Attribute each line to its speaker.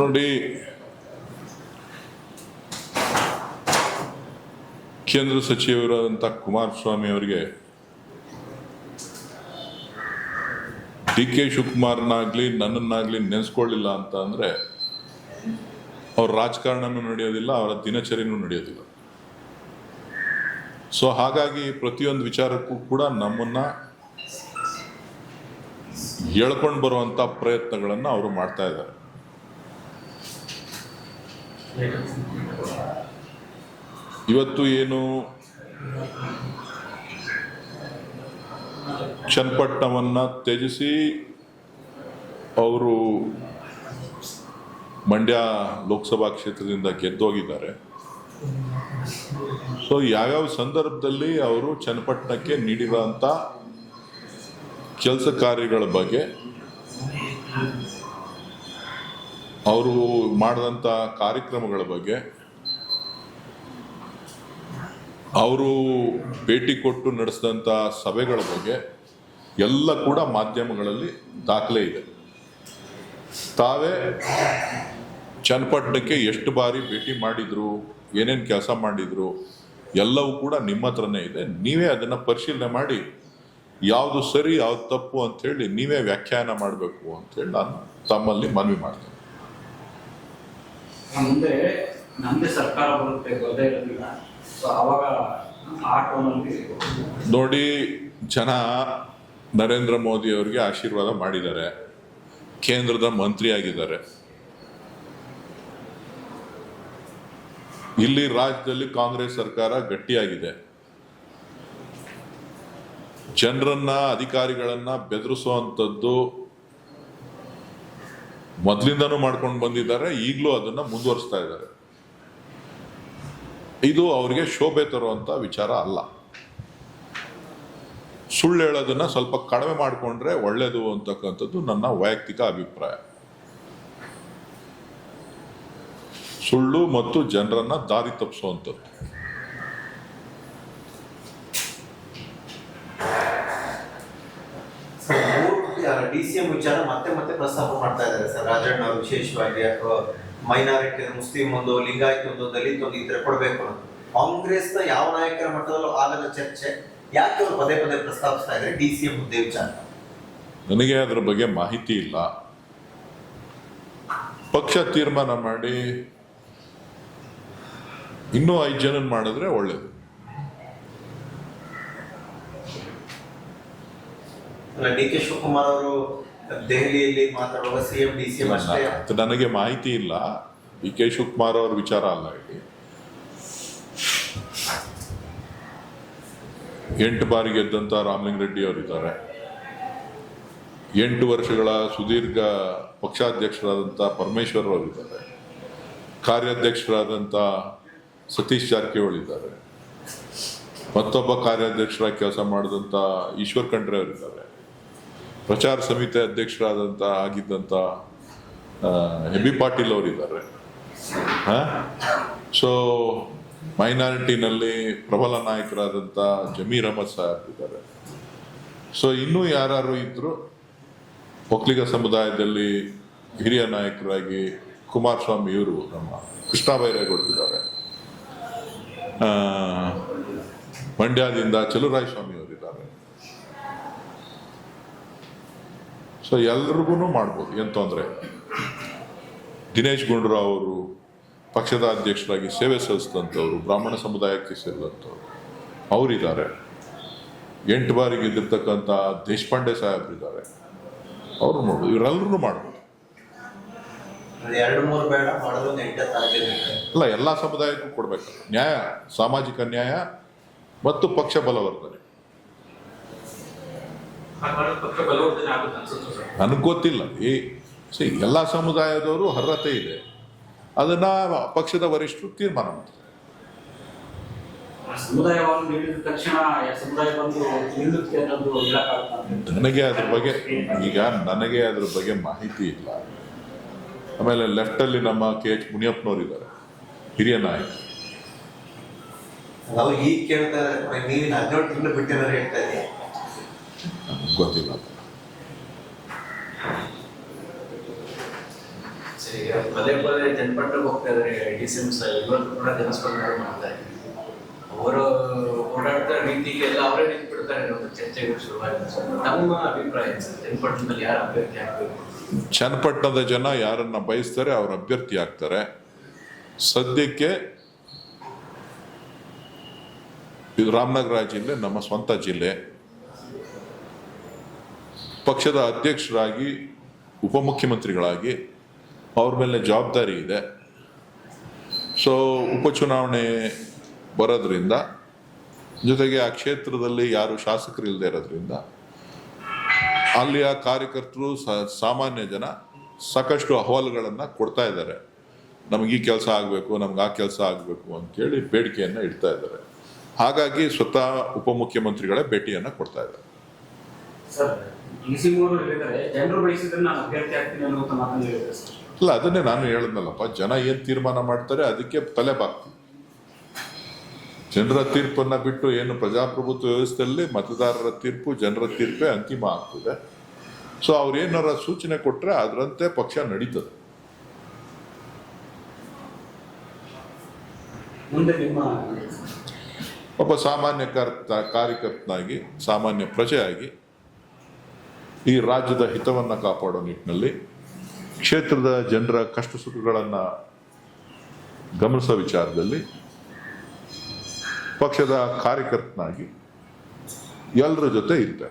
Speaker 1: ನೋಡಿ, ಕೇಂದ್ರ ಸಚಿವರಾದಂತಹ ಕುಮಾರಸ್ವಾಮಿ ಅವರಿಗೆ ಡಿ ಕೆ ಶಿವಕುಮಾರ್ನಾಗ್ಲಿ ನನ್ನನ್ನಾಗ್ಲಿ ನೆನೆಸ್ಕೊಳ್ಳಿಲ್ಲ ಅಂತ ಅಂದ್ರೆ ಅವ್ರ ರಾಜಕಾರಣನೂ ನಡೆಯೋದಿಲ್ಲ, ಅವರ ದಿನಚರಿನೂ ನಡೆಯೋದಿಲ್ಲ. ಸೊ ಹಾಗಾಗಿ ಪ್ರತಿಯೊಂದು ವಿಚಾರಕ್ಕೂ ಕೂಡ ನಮ್ಮನ್ನ ಎಳ್ಕೊಂಡು ಬರುವಂತ ಪ್ರಯತ್ನಗಳನ್ನ ಅವರು ಮಾಡ್ತಾ ಇದ್ದಾರೆ. ಇವತ್ತು ಏನು ಚನ್ನಪಟ್ಟಣವನ್ನ ತ್ಯಜಿಸಿ ಅವರು ಮಂಡ್ಯ ಲೋಕಸಭಾ ಕ್ಷೇತ್ರದಿಂದ ಗೆದ್ದೋಗಿದ್ದಾರೆ. ಸೊ ಯಾವ್ಯಾವ ಸಂದರ್ಭದಲ್ಲಿ ಅವರು ಚನ್ನಪಟ್ಟಣಕ್ಕೆ ನೀಡಿದಂತ ಕೆಲಸ ಕಾರ್ಯಗಳ ಬಗ್ಗೆ, ಅವರು ಮಾಡಿದಂಥ ಕಾರ್ಯಕ್ರಮಗಳ ಬಗ್ಗೆ, ಅವರು ಭೇಟಿ ಕೊಟ್ಟು ನಡೆಸಿದಂಥ ಸಭೆಗಳ ಬಗ್ಗೆ ಎಲ್ಲ ಕೂಡ ಮಾಧ್ಯಮಗಳಲ್ಲಿ ದಾಖಲೆ ಇದೆ. ತಾವೇ ಚನ್ನಪಟ್ಟಣಕ್ಕೆ ಎಷ್ಟು ಬಾರಿ ಭೇಟಿ ಮಾಡಿದ್ರು, ಏನೇನು ಕೆಲಸ ಮಾಡಿದ್ರು ಎಲ್ಲವೂ ಕೂಡ ನಿಮ್ಮ ಹತ್ರನೇ ಇದೆ. ನೀವೇ ಅದನ್ನ ಪರಿಶೀಲನೆ ಮಾಡಿ ಯಾವುದು ಸರಿ ಯಾವ್ದು ತಪ್ಪು ಅಂತ ಹೇಳಿ ನೀವೇ ವ್ಯಾಖ್ಯಾನ ಮಾಡಬೇಕು ಅಂತ ಹೇಳಿ ನಾನು ತಮ್ಮಲ್ಲಿ ಮನವಿ ಮಾಡ್ತೇನೆ.
Speaker 2: ಮುಂದೆ ನಮ್ಮದೇ ಸರ್ಕಾರ ಬರುತ್ತೆ ಗೊತ್ತೇ ಇರಲಿಲ್ಲ ಸೊ ಅವಾಗ ಆ
Speaker 1: ನೋಡಿ ಜನ ನರೇಂದ್ರ ಮೋದಿ ಅವರಿಗೆ ಆಶೀರ್ವಾದ ಮಾಡಿದ್ದಾರೆ. ಕೇಂದ್ರದ ಮಂತ್ರಿ ಆಗಿದ್ದಾರೆ ಇಲ್ಲಿ ರಾಜ್ಯದಲ್ಲಿ ಕಾಂಗ್ರೆಸ್ ಸರ್ಕಾರ ಗಟ್ಟಿಯಾಗಿದೆ. ಜನರನ್ನ, ಅಧಿಕಾರಿಗಳನ್ನ ಬೆದರಿಸುವಂಥದ್ದು ಮೊದಲಿಂದನೂ ಮಾಡ್ಕೊಂಡು ಬಂದಿದ್ದಾರೆ, ಈಗಲೂ ಅದನ್ನ ಮುಂದುವರಿಸ್ತಾ ಇದ್ದಾರೆ. ಇದು ಅವರಿಗೆ ಶೋಭೆ ತರುವಂತ ವಿಚಾರ ಅಲ್ಲ. ಸುಳ್ಳು ಹೇಳೋದನ್ನ ಸ್ವಲ್ಪ ಕಡಿಮೆ ಮಾಡಿಕೊಂಡ್ರೆ ಒಳ್ಳೇದು ಅಂತಕ್ಕಂಥದ್ದು ನನ್ನ ವೈಯಕ್ತಿಕ ಅಭಿಪ್ರಾಯ. ಸುಳ್ಳು ಮತ್ತು ಜನರನ್ನ ದಾರಿ ತಪ್ಪಿಸುವಂಥದ್ದು.
Speaker 3: ಡಿ ಸಿ ಎಂ ವಿಚಾರ ಮತ್ತೆ ಮತ್ತೆ ಪ್ರಸ್ತಾಪ ಮಾಡ್ತಾ ಇದ್ದಾರೆ ಸರ್. ರಾಜಣ್ಣ ಅವರು ವಿಶೇಷವಾಗಿ ಮೈನಾರಿಟಿ ಮುಸ್ಲಿಂ ಒಂದು ಲಿಂಗಾಯತ್ ಒಂದು ದಲಿತ ಒಂದು ಇದ್ರೆ ಕೊಡಬೇಕು ಅಂತ ಕಾಂಗ್ರೆಸ್ನ ಯಾವ ನಾಯಕರ ಮಟ್ಟದಲ್ಲೂ ಆಗದ ಚರ್ಚೆ. ಯಾಕೆ ಅವರು ಪದೇ ಪದೇ ಪ್ರಸ್ತಾಪಿಸ್ತಾ ಇದ್ದಾರೆ ಡಿ ಸಿ ಎಂ ಹುದ್ದೆ ವಿಚಾರ?
Speaker 1: ನನಗೆ ಅದರ ಬಗ್ಗೆ ಮಾಹಿತಿ ಇಲ್ಲ. ಪಕ್ಷ ತೀರ್ಮಾನ ಮಾಡಿ ಇನ್ನೂ ಐದು ಜನ ಮಾಡಿದ್ರೆ ಒಳ್ಳೇದು.
Speaker 3: ಡಿ ಕೆ ಶಿವಕುಮಾರ್ ಅವರು ದೆಹಲಿಯಲ್ಲಿ ಮಾತಾಡುವಾಗ ಸಿಎಂ ಡಿ ಸಿ ಅಷ್ಟೇ.
Speaker 1: ನನಗೆ ಮಾಹಿತಿ ಇಲ್ಲ. ಡಿ ಕೆ ಶಿವಕುಮಾರ್ ಅವರ ವಿಚಾರ ಅಲ್ಲ ಇಲ್ಲಿ. ಎಂಟು ಬಾರಿ ಗೆದ್ದಂತ ರಾಮಲಿಂಗರೆಡ್ಡಿ ಅವರಿದ್ದಾರೆ. ಎಂಟು ವರ್ಷಗಳ ಸುದೀರ್ಘ ಪಕ್ಷಾಧ್ಯಕ್ಷರಾದಂಥ ಪರಮೇಶ್ವರ್ ಅವರಿದ್ದಾರೆ. ಕಾರ್ಯಾಧ್ಯಕ್ಷರಾದಂಥ ಸತೀಶ್ ಜಾರಕಿಹೊಳಿ ಇದ್ದಾರೆ ಮತ್ತೊಬ್ಬ ಕಾರ್ಯಾಧ್ಯಕ್ಷರಾಗಿ ಕೆಲಸ ಮಾಡಿದಂಥ ಈಶ್ವರ್ ಖಂಡ್ರೆ ಅವರಿದ್ದಾರೆ. ಪ್ರಚಾರ ಸಮಿತಿ ಅಧ್ಯಕ್ಷರಾದಂಥ ಆಗಿದ್ದಂಥ ಹೆಬಿ ಪಾಟೀಲ್ ಅವರಿದ್ದಾರೆ. ಸೊ ಮೈನಾರಿಟಿನಲ್ಲಿ ಪ್ರಬಲ ನಾಯಕರಾದಂಥ ಜಮೀರ್ ಅಹಮದ್ ಸಾಹೇಬ್ ಇದ್ದಾರೆ. ಸೊ ಇನ್ನೂ ಯಾರು ಇದ್ರು? ಒಕ್ಕಲಿಗ ಸಮುದಾಯದಲ್ಲಿ ಹಿರಿಯ ನಾಯಕರಾಗಿ ಕುಮಾರಸ್ವಾಮಿ ಇವರು ನಮ್ಮ ಕೃಷ್ಣ ಆ, ಮಂಡ್ಯದಿಂದ ಚಲುರಾಯ ಸ್ವಾಮಿ ಅವರಿದ್ದಾರೆ. ಸೊ ಎಲ್ರಿಗೂ ಮಾಡ್ಬೋದು. ಏನು ತೊಂದರೆ? ದಿನೇಶ್ ಗುಂಡೂರಾವ್ ಅವರು ಪಕ್ಷದ ಅಧ್ಯಕ್ಷರಾಗಿ ಸೇವೆ ಸಲ್ಲಿಸಿದಂಥವ್ರು, ಬ್ರಾಹ್ಮಣ ಸಮುದಾಯಕ್ಕೆ ಸೇರಿದಂಥವ್ರು, ಅವರಿದ್ದಾರೆ. ಎಂಟು ಬಾರಿ ಗೆದ್ದಿರ್ತಕ್ಕಂಥ ದೇಶಪಾಂಡೆ ಸಾಹೇಬ್ರಿದ್ದಾರೆ. ಅವರು ನೋಡು ಇವರೆಲ್ಲರೂ ಮಾಡ್ಬೋದು.
Speaker 3: ಎರಡು ಮೂರು ಬೇಡ ಮಾಡೋದು ಒಂದು ಎಂಟು ತಾರೀಕಿಗೆ
Speaker 1: ಅಲ್ಲ ಎಲ್ಲ ಸಮುದಾಯಕ್ಕೂ ಕೊಡಬೇಕು. ನ್ಯಾಯ ಸಾಮಾಜಿಕ ನ್ಯಾಯ ಮತ್ತು ಪಕ್ಷ ಬಲವರ್ಧನೆ. ಗೊತ್ತಿಲ್ಲ. ಈ ಸಿ ಎಲ್ಲ ಸಮುದಾಯದವರು ಅರ್ಹತೆ ಇದೆ. ಅದನ್ನ ಪಕ್ಷದ ವರಿಷ್ಠರು ತೀರ್ಮಾನ ಮಾಡ್ತಾರೆ. ನನಗೆ ಅದ್ರ ಬಗ್ಗೆ ಈಗ ನನಗೆ ಅದ್ರ ಬಗ್ಗೆ ಮಾಹಿತಿ ಇಲ್ಲ. ಆಮೇಲೆ ಲೆಫ್ಟ್ ಅಲ್ಲಿ ನಮ್ಮ ಕೆ ಎಚ್ ಮುನಿಯಪ್ಪನವ್ರು ಇದ್ದಾರೆ. ಹಿರಿಯ ನಾಯಕ. ಗೊತ್ತಿಲ್ಲ.
Speaker 4: ಸರಿ ಪದೇ ಪದೇ ಜನಪಟ್ಟಕ್ಕೆ ಹೋಗ್ತಾ ಇದ್ದಾರೆ. ಡಿ ಸಿ ಎಂ ಇವತ್ತು ಕೂಡ ಜನಸ್ಪಂದನೆ ಮಾಡ್ತಾ ಇದ್ದಾರೆ. ಅವರು ಓಡಾಡ್ತಾ ರೀತಿಗೆಲ್ಲ ಅವರೇ ತಮ್ಮ ಅಭಿಪ್ರಾಯ
Speaker 1: ಚನ್ನಪಟ್ಟಣದ ಜನ ಯಾರನ್ನ ಬಯಸ್ತಾರೆ ಅವ್ರ ಅಭ್ಯರ್ಥಿ ಆಗ್ತಾರೆ. ಸದ್ಯಕ್ಕೆ ಇದು ರಾಮನಗರ ಜಿಲ್ಲೆ ನಮ್ಮ ಸ್ವಂತ ಜಿಲ್ಲೆ. ಪಕ್ಷದ ಅಧ್ಯಕ್ಷರಾಗಿ, ಉಪಮುಖ್ಯಮಂತ್ರಿಗಳಾಗಿ ಅವ್ರ ಮೇಲೆ ಜವಾಬ್ದಾರಿ ಇದೆ. ಸೊ ಉಪಚುನಾವಣೆ ಬರೋದ್ರಿಂದ ಜೊತೆಗೆ ಆ ಕ್ಷೇತ್ರದಲ್ಲಿ ಯಾರು ಶಾಸಕರು ಇಲ್ಲದೆ ಇರೋದ್ರಿಂದ ಅಲ್ಲಿಯ ಕಾರ್ಯಕರ್ತರು ಸಾಮಾನ್ಯ ಜನ ಸಾಕಷ್ಟು ಅಹವಾಲುಗಳನ್ನು ಕೊಡ್ತಾ ಇದ್ದಾರೆ. ನಮಗೆ ಈ ಕೆಲಸ ಆಗಬೇಕು ನಮ್ಗೆ ಆ ಕೆಲಸ ಆಗಬೇಕು ಅಂತೇಳಿ ಬೇಡಿಕೆಯನ್ನು ಇಡ್ತಾ ಇದ್ದಾರೆ. ಹಾಗಾಗಿ ಸ್ವತಃ ಉಪಮುಖ್ಯಮಂತ್ರಿಗಳೇ ಭೇಟಿಯನ್ನು ಕೊಡ್ತಾ ಇದ್ದಾರೆ. ಇಲ್ಲ ಅದನ್ನೇ ನಾನು ಹೇಳಿದ್ನಲ್ಲಪ್ಪ ಜನ ಏನು ತೀರ್ಮಾನ ಮಾಡ್ತಾರೆ ಅದಕ್ಕೆ ತಲೆ ಬಾಗ್ತೀವಿ. ಜನರ ತೀರ್ಪನ್ನ ಬಿಟ್ಟು ಏನು ಪ್ರಜಾಪ್ರಭುತ್ವ ವ್ಯವಸ್ಥೆಯಲ್ಲಿ ಮತದಾರರ ತೀರ್ಪು ಜನರ ತೀರ್ಪೇ ಅಂತಿಮ ಆಗ್ತದೆ. ಸೊ ಅವ್ರೇನಾರ ಏನಾರ ಸೂಚನೆ ಕೊಟ್ಟರೆ ಅದರಂತೆ ಪಕ್ಷ ನಡೀತದೆ. ಒಬ್ಬ ಸಾಮಾನ್ಯ ಕರ್ತ ಕಾರ್ಯಕರ್ತನಾಗಿ ಸಾಮಾನ್ಯ ಪ್ರಜೆಯಾಗಿ ಈ ರಾಜ್ಯದ ಹಿತವನ್ನು ಕಾಪಾಡೋ ನಿಟ್ಟಿನಲ್ಲಿ ಕ್ಷೇತ್ರದ ಜನರ ಕಷ್ಟ ಸುಖಗಳನ್ನು ಗಮನಿಸೋ ವಿಚಾರದಲ್ಲಿ ಪಕ್ಷದ ಕಾರ್ಯಕರ್ತನಾಗಿ ಎಲ್ಲರ ಜೊತೆ
Speaker 2: ಇದ್ದೆ.